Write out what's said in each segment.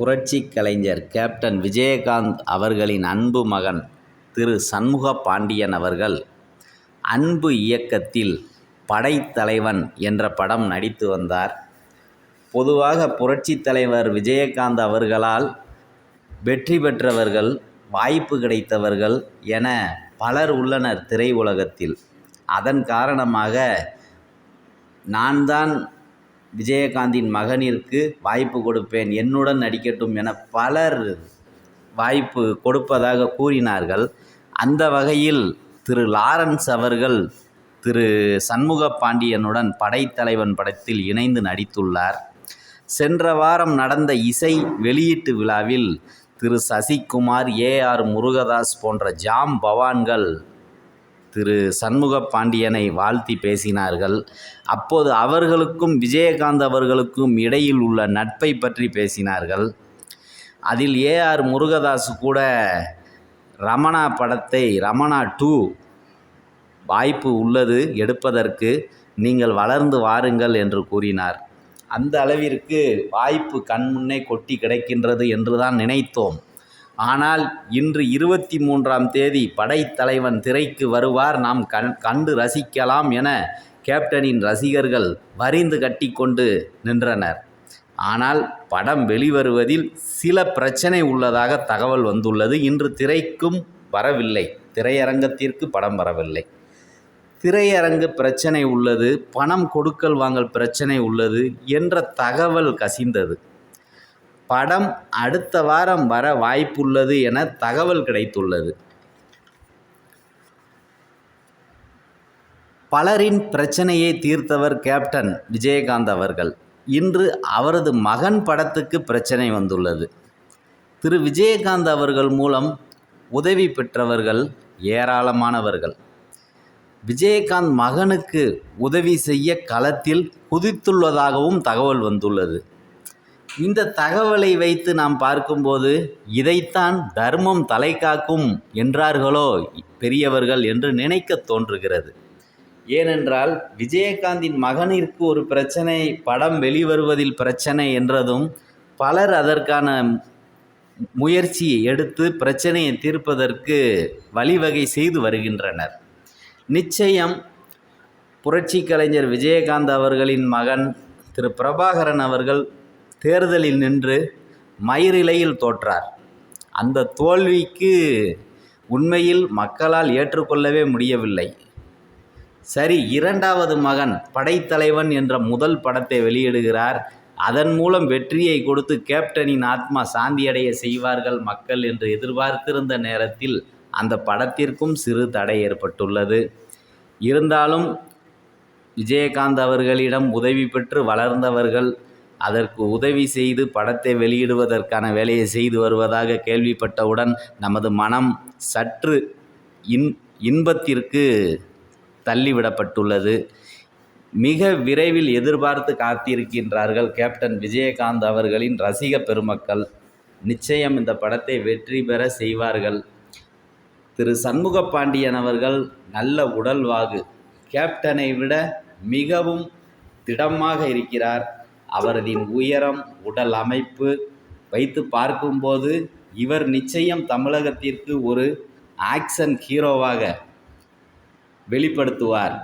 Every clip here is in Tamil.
புரட்சி கலைஞர் கேப்டன் விஜயகாந்த் அவர்களின் அன்பு மகன் திரு சண்முக பாண்டியன் அவர்கள் அன்பு இயக்கத்தில் படைத்தலைவன் என்ற படம் நடித்து வந்தார். பொதுவாக புரட்சி தலைவர் விஜயகாந்த் அவர்களால் வெற்றி பெற்றவர்கள் வாய்ப்பு கிடைத்தவர்கள் என பலர் உள்ளனர் திரையுலகத்தில். அதன் காரணமாக நான் தான் விஜயகாந்தின் மகனிற்கு வாய்ப்பு கொடுப்பேன் என்னுடன் நடிக்கட்டும் என பலர் வாய்ப்பு கொடுப்பதாக கூறினார்கள். அந்த வகையில் திரு லாரன்ஸ் அவர்கள் திரு சண்முக பாண்டியனுடன் படைத்தலைவன் படத்தில் இணைந்து நடித்துள்ளார். சென்ற வாரம் நடந்த இசை வெளியீட்டு விழாவில் திரு சசிகுமார் ஏஆர் முருகதாஸ் போன்ற ஜாம் பவான்கள் திரு சண்முக பாண்டியனை வாழ்த்தி பேசினார்கள். அப்போது அவர்களுக்கும் விஜயகாந்த் அவர்களுக்கும் இடையில் உள்ள நட்பை பற்றி பேசினார்கள். அதில் ஏஆர் முருகதாஸ் கூட ரமணா படத்தை ரமணா டூ வாய்ப்பு உள்ளது எடுப்பதற்கு நீங்கள் வளர்ந்து வாருங்கள் என்று கூறினார். அந்த அளவிற்கு வாய்ப்பு கண்முன்னே கொட்டி கிடைக்கின்றது என்றுதான் நினைத்தோம். ஆனால் இன்று இருபத்தி மூன்றாம் தேதி படைத்தலைவன் திரைக்கு வருவார். நாம் கண் கண்டு ரசிக்கலாம் என கேப்டனின் ரசிகர்கள் வரிந்து கட்டிக்கொண்டு நின்றனர். ஆனால் படம் வெளிவருவதில் சில பிரச்சனை உள்ளதாக தகவல் வந்துள்ளது. இன்று திரைக்கும் வரவில்லை. திரையரங்கத்திற்கு படம் வரவில்லை. திரையரங்கு பிரச்சனை உள்ளது. பணம் கொடுக்கல் வாங்கல் பிரச்சனை உள்ளது என்ற தகவல் கசிந்தது. படம் அடுத்த வாரம் வர வாய்ப்புள்ளது என தகவல் கிடைத்துள்ளது. பலரின் பிரச்சனையை தீர்த்தவர் கேப்டன் விஜயகாந்த் அவர்கள். இன்று அவரது மகன் படத்துக்கு பிரச்சனை வந்துள்ளது. திரு விஜயகாந்த் அவர்கள் மூலம் உதவி பெற்றவர்கள் ஏராளமானவர்கள். விஜயகாந்த் மகனுக்கு உதவி செய்ய களத்தில் குதித்துள்ளதாகவும் தகவல் வந்துள்ளது. இந்த தகவலை வைத்து நாம் பார்க்கும்போது இதைத்தான் தர்மம் தலை காக்கும் என்றார்களோ பெரியவர்கள் என்று நினைக்க தோன்றுகிறது. ஏனென்றால் விஜயகாந்தின் மகனிற்கு ஒரு பிரச்சனை படம் வெளிவருவதில் பிரச்சனை என்றதும் பலர் அதற்கான முயற்சியை எடுத்து பிரச்சனையை தீர்ப்பதற்கு வழிவகை செய்து வருகின்றனர். நிச்சயம் புரட்சி கலைஞர் விஜயகாந்த் அவர்களின் மகன் திரு பிரபாகரன் அவர்கள் தேர்தலில் நின்று மயிரிலையில் தோற்றார். அந்த தோல்விக்கு உண்மையில் மக்களால் ஏற்றுக்கொள்ளவே முடியவில்லை. சரி இரண்டாவது மகன் படைத்தலைவன் என்ற முதல் படத்தை வெளியிடுகிறார். அதன் மூலம் வெற்றியை கொடுத்து கேப்டனின் ஆத்மா சாந்தியடைய செய்வார்கள் மக்கள் என்று எதிர்பார்த்திருந்த நேரத்தில் அந்த படத்திற்கும் சிறு தடை ஏற்பட்டுள்ளது. இருந்தாலும் விஜயகாந்த் அவர்களிடம் உதவி பெற்று வளர்ந்தவர்கள் அதற்கு உதவி செய்து படத்தை வெளியிடுவதற்கான வேலையை செய்து வருவதாக கேள்விப்பட்டவுடன் நமது மனம் சற்று இன் இன்பத்திற்கு தள்ளிவிடப்பட்டுள்ளது. மிக விரைவில் எதிர்பார்த்து காத்திருக்கின்றார்கள் கேப்டன் விஜயகாந்த் அவர்களின் ரசிக பெருமக்கள். நிச்சயம் இந்த படத்தை வெற்றி பெற செய்வார்கள். திரு சண்முக பாண்டியன் அவர்கள் நல்ல உடல்வாகு. கேப்டனை விட மிகவும் திடமாக இருக்கிறார். அவரதின் உயரம் உடல் அமைப்பு வைத்து பார்க்கும்போது இவர் நிச்சயம் தமிழகத்திற்கு ஒரு ஆக்ஷன் ஹீரோவாக வெளிப்படுத்துவார்.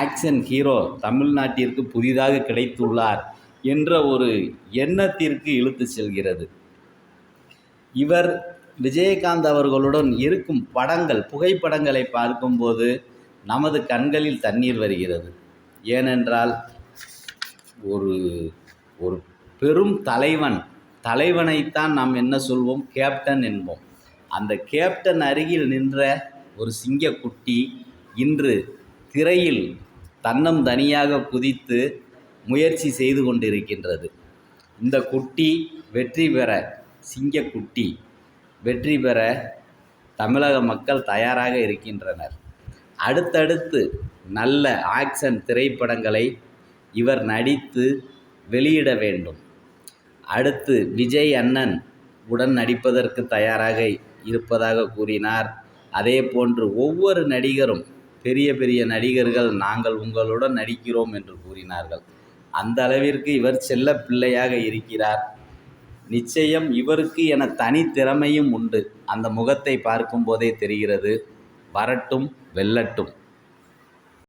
ஆக்ஷன் ஹீரோ தமிழ்நாட்டிற்கு புதிதாக கிடைத்துள்ளார் என்ற ஒரு எண்ணத்திற்கு இழுத்து செல்கிறது. இவர் விஜயகாந்த் அவர்களுடன் இருக்கும் படங்கள் புகைப்படங்களை பார்க்கும்போது நமது கண்களில் தண்ணீர் வருகிறது. ஏனென்றால் ஒரு ஒரு பெரும் தலைவன். தலைவனைத்தான் நாம் என்ன சொல்வோம்? கேப்டன் என்போம். அந்த கேப்டன் அருகில் நின்ற ஒரு சிங்கக்குட்டி இன்று திரையில் தன்னம் தனியாக குதித்து முயற்சி செய்து கொண்டிருக்கின்றது. இந்த குட்டி வெற்றி பெற சிங்கக்குட்டி வெற்றி பெற தமிழக மக்கள் தயாராக இருக்கின்றனர். அடுத்தடுத்து நல்ல ஆக்ஷன் திரைப்படங்களை இவர் நடித்து வெளியிட வேண்டும். அடுத்து விஜய் அண்ணன் உடன் நடிப்பதற்கு தயாராக இருப்பதாக கூறினார். அதே போன்று ஒவ்வொரு நடிகரும் பெரிய பெரிய நடிகர்கள் நாங்கள் உங்களுடன் நடிக்கிறோம் என்று கூறினார்கள். அந்த அளவிற்கு இவர் செல்ல பிள்ளையாக இருக்கிறார். நிச்சயம் இவருக்கு என தனித்திறமையும் உண்டு. அந்த முகத்தை பார்க்கும்போதே தெரிகிறது. வரட்டும் வெல்லட்டும்.